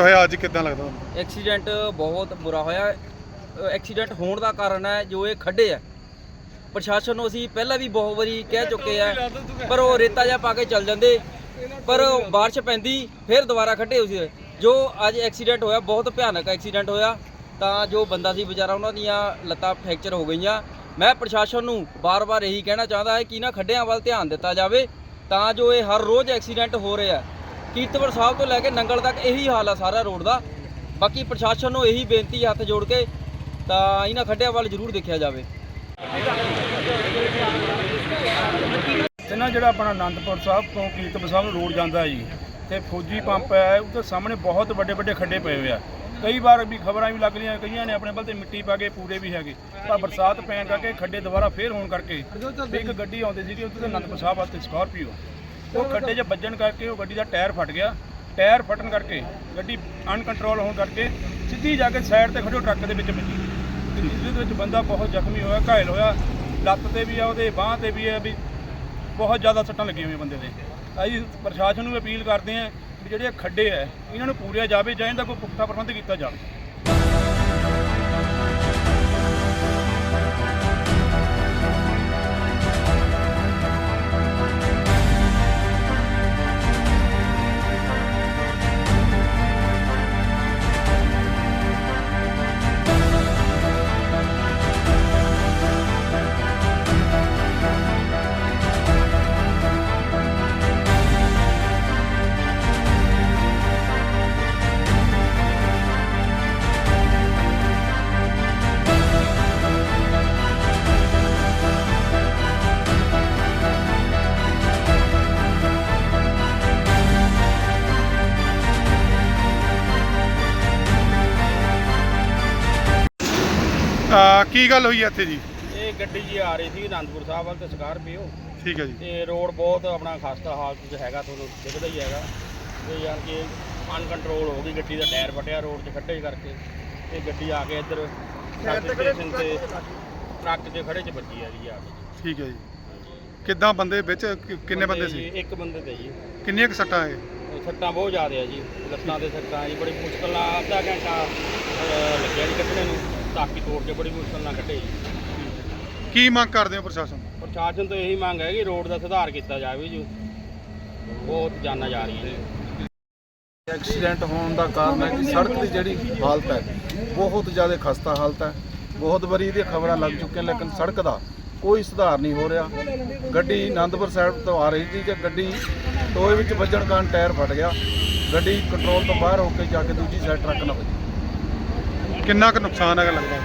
ਹੋਇਆ ਅੱਜ ਕਿੱਦਾਂ ਲੱਗਦਾ ਤੁਹਾਨੂੰ? ਐਕਸੀਡੈਂਟ ਬਹੁਤ ਬੁਰਾ ਹੋਇਆ। ਅ, ਐਕਸੀਡੈਂਟ ਹੋਣ ਦਾ ਕਾਰਨ ਹੈ ਜੋ ਇਹ ਖੱਡੇ ਆ ਪ੍ਰਸ਼ਾਸਨ ਨੂੰ ਅਸੀਂ ਪਹਿਲਾਂ ਵੀ ਬਹੁਤ ਵਾਰੀ ਕਹਿ ਚੁੱਕੇ ਆ ਪਰ ਉਹ ਰੇਤਾ ਜਿਹਾ ਪਾ ਕੇ ਚੱਲ ਜਾਂਦੇ। ਪਰ ਬਾਰਿਸ਼ ਪੈਂਦੀ ਫਿਰ ਦੁਬਾਰਾ ਖੱਡੇ ਹੋ ਸੀ ਜੋ ਅੱਜ ਐਕਸੀਡੈਂਟ ਹੋਇਆ ਬਹੁਤ ਭਿਆਨਕ ਐਕਸੀਡੈਂਟ ਹੋਇਆ ਤਾਂ ਜੋ ਬੰਦਾ ਸੀ ਵਿਚਾਰਾ ਉਹਨਾਂ ਦੀਆਂ ਲੱਤਾਂ ਫ੍ਰੈਕਚਰ ਹੋ ਗਈਆਂ। ਮੈਂ ਪ੍ਰਸ਼ਾਸਨ ਨੂੰ ਬਾਰ-ਬਾਰ ਇਹੀ ਕਹਿਣਾ ਚਾਹੁੰਦਾ ਹੈ ਕਿ ਇਹਨਾਂ ਖੱਡਿਆਂ ਵੱਲ ਧਿਆਨ ਦਿੱਤਾ ਜਾਵੇ ਤਾਂ ਜੋ ਇਹ ਹਰ ਰੋਜ਼ ਐਕਸੀਡੈਂਟ ਹੋ ਰਿਹਾ ਕੀਰਤਪੁਰ ਸਾਹਿਬ ਤੋਂ ਲੈ ਕੇ ਨੰਗਲ ਤੱਕ ਇਹੀ ਹਾਲ ਆ ਸਾਰਾ ਰੋਡ ਦਾ। ਬਾਕੀ ਪ੍ਰਸ਼ਾਸਨ ਨੂੰ ਇਹੀ ਬੇਨਤੀ ਹੱਥ ਜੋੜ ਕੇ ਤਾਂ ਇਹਨਾਂ ਖੱਡਿਆਂ ਵੱਲ ਜ਼ਰੂਰ ਦੇਖਿਆ ਜਾਵੇ। ਤੇ ਨਾ ਜਿਹੜਾ ਆਪਣਾ ਆਨੰਦਪੁਰ ਸਾਹਿਬ ਤੋਂ ਕੀਰਤਪੁਰ ਸਾਹਿਬ ਨੂੰ ਰੋਡ ਜਾਂਦਾ ਜੀ, ਤੇ ਫੌਜੀ ਪੰਪ ਹੈ, ਉਹਦੇ ਸਾਹਮਣੇ ਬਹੁਤ ਵੱਡੇ ਵੱਡੇ ਖੱਡੇ ਪਏ ਹੋਏ ਆ। ਕਈ ਵਾਰ ਵੀ ਖਬਰਾਂ ਵੀ ਲੱਗ ਰਹੀਆਂ, ਕਈਆਂ ਨੇ ਆਪਣੇ ਵੱਲ ਤੇ ਮਿੱਟੀ ਪਾ ਕੇ, ਪੂਰੇ ਵੀ ਹੈਗੇ। ਪਰ ਬਰਸਾਤ ਪੈਣ ਕਰਕੇ ਖੱਡੇ ਦੁਬਾਰਾ ਫੇਰ ਹੋਣ ਕਰਕੇ ਇੱਕ ਗੱਡੀ ਆਉਂਦੀ ਸੀਗੀ, ਉੱਥੇ ਤੇ ਆਨੰਦਪੁਰ ਸਾਹਿਬ ਵਾਸਤੇ ਸਕਾਰਪੀਓ। ਉਹ ਖੱਡੇ 'ਚ ਵੱਜਣ ਕਰਕੇ ਉਹ ਗੱਡੀ ਦਾ ਟਾਇਰ ਫਟ ਗਿਆ। ਟਾਇਰ ਫਟਣ ਕਰਕੇ ਗੱਡੀ ਅਨਕੰਟਰੋਲ ਹੋਣ ਕਰਕੇ ਸਿੱਧੀ ਜਾ ਕੇ ਸਾਈਡ ਤੇ ਖੜੋ ਟਰੱਕ ਦੇ ਵਿੱਚ ਵੱਜੀ। ਜਿਹਦੇ ਵਿੱਚ ਬੰਦਾ ਬਹੁਤ ਜ਼ਖਮੀ ਹੋਇਆ, ਘਾਇਲ ਹੋਇਆ। ਲੱਤ ਤੇ ਵੀ ਆ, ਉਹਦੇ ਬਾਹ ਤੇ ਵੀ ਆ ਵੀ ਬਹੁਤ ਜ਼ਿਆਦਾ ਸੱਟਾਂ ਲੱਗੀਆਂ ਹੋਈਆਂ ਬੰਦੇ ਦੇ। ਅਸੀਂ ਪ੍ਰਸ਼ਾਸਨ ਨੂੰ ਅਪੀਲ ਕਰਦੇ ਹਾਂ ਵੀ ਜਿਹੜੇ ਖੱਡੇ ਆ, ਇਹਨਾਂ ਨੂੰ ਪੂਰਿਆ ਜਾਵੇ ਜਾਂ ਇਹਦਾ ਕੋਈ ਪੁਖਤਾ ਪ੍ਰਬੰਧ ਕੀਤਾ ਜਾਵੇ। ਆ ਕੀ ਗੱਲ ਹੋਈ ਹੈ ਇੱਥੇ ਜੀ? ਇਹ ਗੱਡੀ ਜੀ ਆ ਰਹੀ ਸੀ ਆਨੰਦਪੁਰ ਸਾਹਿਬ ਵੱਲ ਤੇ ਸਕਾਰਪੀਓ। ਠੀਕ ਹੈ ਜੀ। ਤੇ ਰੋਡ ਬਹੁਤ ਆਪਣਾ ਖਸਤਾ ਹਾਲਤ 'ਚ ਹੈਗਾ ਤੁਹਾਨੂੰ ਦਿਖਦਾ ਹੀ ਹੈਗਾ। ਤੇ ਯਾਰ ਕਿ ਅਨਕੰਟਰੋਲ ਹੋ ਗਈ ਗੱਡੀ ਦਾ ਟਾਇਰ ਫਟਿਆ ਰੋਡ 'ਚ ਖੱਡੇ ਕਰਕੇ। ਤੇ ਗੱਡੀ ਆ ਕੇ ਇੱਧਰ ਸਟੇਸ਼ਨ ਤੇ ਟਰੱਕ 'ਚ ਖੜੇ 'ਚ ਵੱਜੀ ਆ ਜੀ ਆ ਕੇ। ਠੀਕ ਹੈ ਜੀ। ਕਿੱਦਾਂ ਬੰਦੇ ਵਿੱਚ ਕਿ- ਕਿੰਨੇ ਬੰਦੇ ਸੀ? ਜੀ, ਇੱਕ ਬੰਦੇ ਤੇ ਜੀ। ਕਿੰਨੀਆਂ ਕੁ ਸੱਟਾਂ ਹੈ ਉਹ ਸੱਟਾਂ ਬਹੁਤ ਜ਼ਿਆਦਾ ਆ ਜੀ ਲੱਤਾਂ ਤੇ ਸੱਟਾਂ ਜੀ ਬੜੀ ਮੁਸ਼ਕਲ ਨਾਲ ਅੱਧਾ ਘੰਟਾ ਅਹ, ਲੱਗਿਆ ਜੀ ਕੱਢਣੇ ਨੂੰ। ਤਾਕੀ ਤੋੜ ਕੇ ਬੜੀ ਮੁਸ਼ਕਲ ਨਾਲ ਕੱਢੇ ਜੀ। ਕੀ ਮੰਗ ਕਰਦੇ ਹੋ ਪ੍ਰਸ਼ਾਸਨ ਤੋਂ? ਪ੍ਰਸ਼ਾਸਨ ਤੋਂ ਇਹੀ ਮੰਗ ਹੈ ਕਿ ਰੋਡ ਦਾ ਸੁਧਾਰ ਕੀਤਾ ਜਾਵੇ ਜੀ। ਬਹੁਤ ਜਾਨਾਂ ਜਾ ਰਹੀਆਂ ਨੇ। ਐਕਸੀਡੈਂਟ ਹੋਣ ਦਾ ਕਾਰਨ ਹੈ ਕਿ ਸੜਕ ਦੀ ਜਿਹੜੀ ਹਾਲਤ ਹੈ ਬਹੁਤ ਜ਼ਿਆਦਾ ਖਸਤਾ ਹਾਲਤ ਹੈ। ਬਹੁਤ ਵਾਰੀ ਇਹਦੀਆਂ ਖਬਰਾਂ ਲੱਗ ਚੁੱਕੀਆਂ ਲੇਕਿਨ ਸੜਕ ਦਾ ਕੋਈ ਸੁਧਾਰ ਨਹੀਂ ਹੋ ਰਿਹਾ। ਗੱਡੀ ਆਨੰਦਪੁਰ ਸਾਹਿਬ ਤੋਂ ਆ ਰਹੀ ਸੀ ਤੇ ਗੱਡੀ ਟੋਏ ਵਿੱਚ ਵੱਜਣ ਕਾਰਨ ਟਾਇਰ ਫਟ ਗਿਆ। ਗੱਡੀ ਕੰਟਰੋਲ ਤੋਂ ਬਾਹਰ ਹੋ ਕੇ ਜਾ ਕੇ ਦੂਜੀ ਸਾਈਡ ਟਰੱਕ ਨਾਲ ਵੱਜੀ। ਕਿੰਨਾ ਕੁ ਨੁਕਸਾਨ ਹੈਗਾ ਲੱਗਦਾ?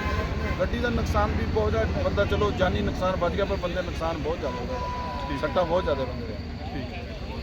ਗੱਡੀ ਦਾ ਨੁਕਸਾਨ ਵੀ ਬਹੁਤ ਜ਼ਿਆਦਾ ਬੰਦਾ ਚਲੋ ਜਾਨੀ ਨੁਕਸਾਨ ਬਚ ਗਿਆ ਪਰ ਬੰਦੇ ਦਾ ਨੁਕਸਾਨ ਬਹੁਤ ਜ਼ਿਆਦਾ ਹੋ ਗਿਆ। ਸੱਟਾਂ ਬਹੁਤ ਜ਼ਿਆਦਾ ਬੰਦੇ ਦੇ